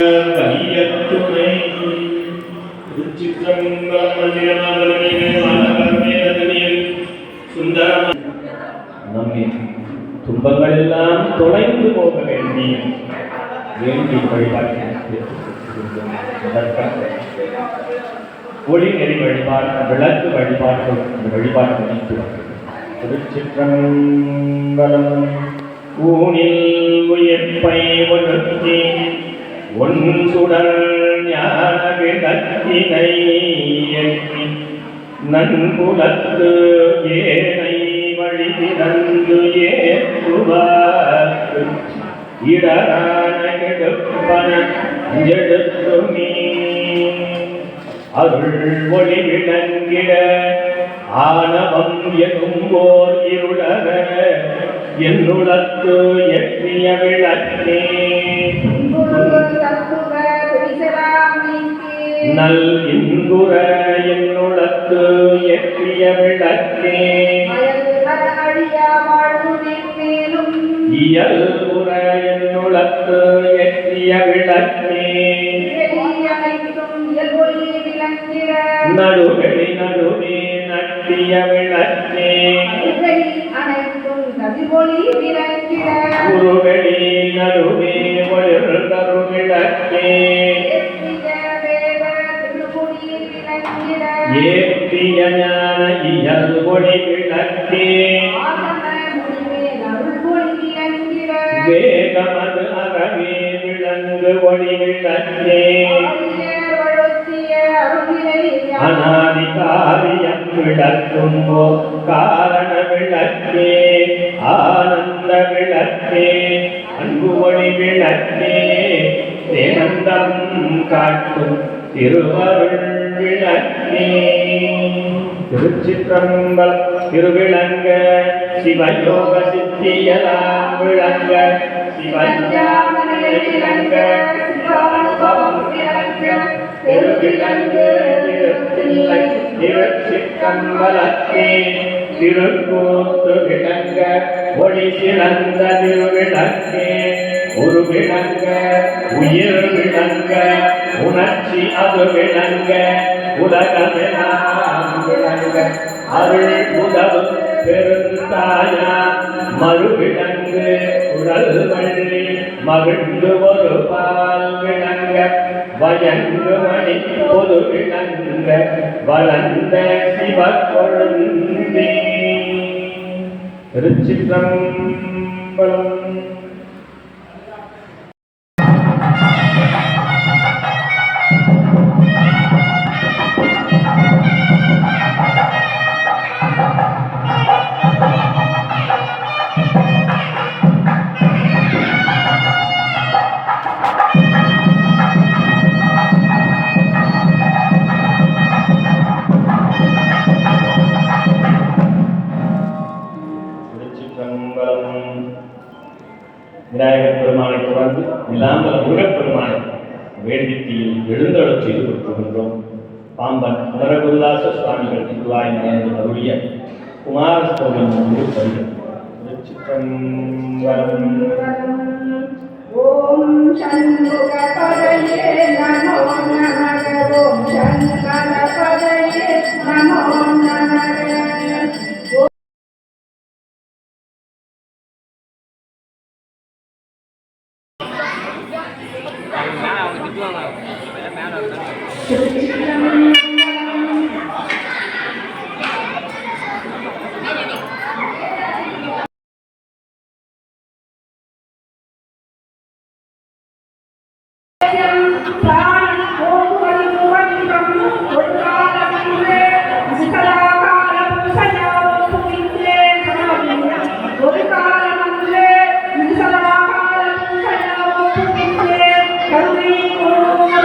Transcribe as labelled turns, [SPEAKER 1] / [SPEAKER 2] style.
[SPEAKER 1] கலியத்துணை துன்பங்கள் எல்லாம் தொலைந்து போக வேண்டி வேண்டி வழிபாட்டு ஒளி நெறி வழிபாடு விளக்கு வழிபாட்டு அந்த வழிபாட்டு அனைத்து திருச்சிற்றம்பலம் ஊனில் உயிர்ப்பை ஒழுக்கி ஒன் சுடல் ஞான விளக்கினை ஏற்றி நன்புலத்து ஏனை வழி திறந்து ஏற்றுவார்க்கு. இடரான கெடுப்பன எழுத்துமே அருள் ஒளி விளங்கிட ஆணவம் எனும் ஓர் இருளக என்னுடத்து எண்ணிய விளக்கே. நல் இன்புற என்னுளத்து எட்டிய விளக்கே. இயல்புற என்னுளத்து எட்டிய விளக்கே. நடுவெளி நடுவே நட்டிய விளக்கே. குருவெளி நடுவே ஒளிர் தரு விளக்கே. ஏற்றிய ஞான இயல் விளக்கே. வேகமது அறவே விளங்கு ஒளி விளக்கே. அநாதி காரியம் விளக்கும் காரண விளக்கே. ஆனந்த விளக்கே. அன்பு ஒளி விளக்கே. காட்டும் திருவருள் திருச்சிற்றம்பலம் திருவிளங்க சிவயோக சித்தியலாம் விளங்க சிவஞான திருவிளங்கு திருச்சிற்றம்பலத்தே திருக்கூத்து விளங்க ஒளி சிறந்த திருவிளக்கே ஒரு விளங்க உயிர் விளங்க உணர்ச்சி அது விளங்க உலகமெல்லாம் விளங்க. அருள் உதவு பெருந்தாயா மறுவிளங்கு உடல் வள்ளி மகிழ்ந்து ஒரு பால் விளங்க. வயங்கு மணி பொது விளங்க வளர்ந்த சிவ கொழுந்தே. திருச்சிற்றம்பலம் திருச்சிற்றம்பலம் இல்லாமல் முருகப்பெருமானை வேள்வித்தியில் எழுந்தருளச் செய்து கொடுக்கின்றோம் பாம்பன் குமரகுருதாச சுவாமிகள் திருவாய் மறைந்து அருளிய குமாரஸ்தோகம் என்று திருச்சிற்றம்பலம்.
[SPEAKER 2] ஓம் சண்முக பதையே நமோ நமக. ஓம் சண்முக না Thank you.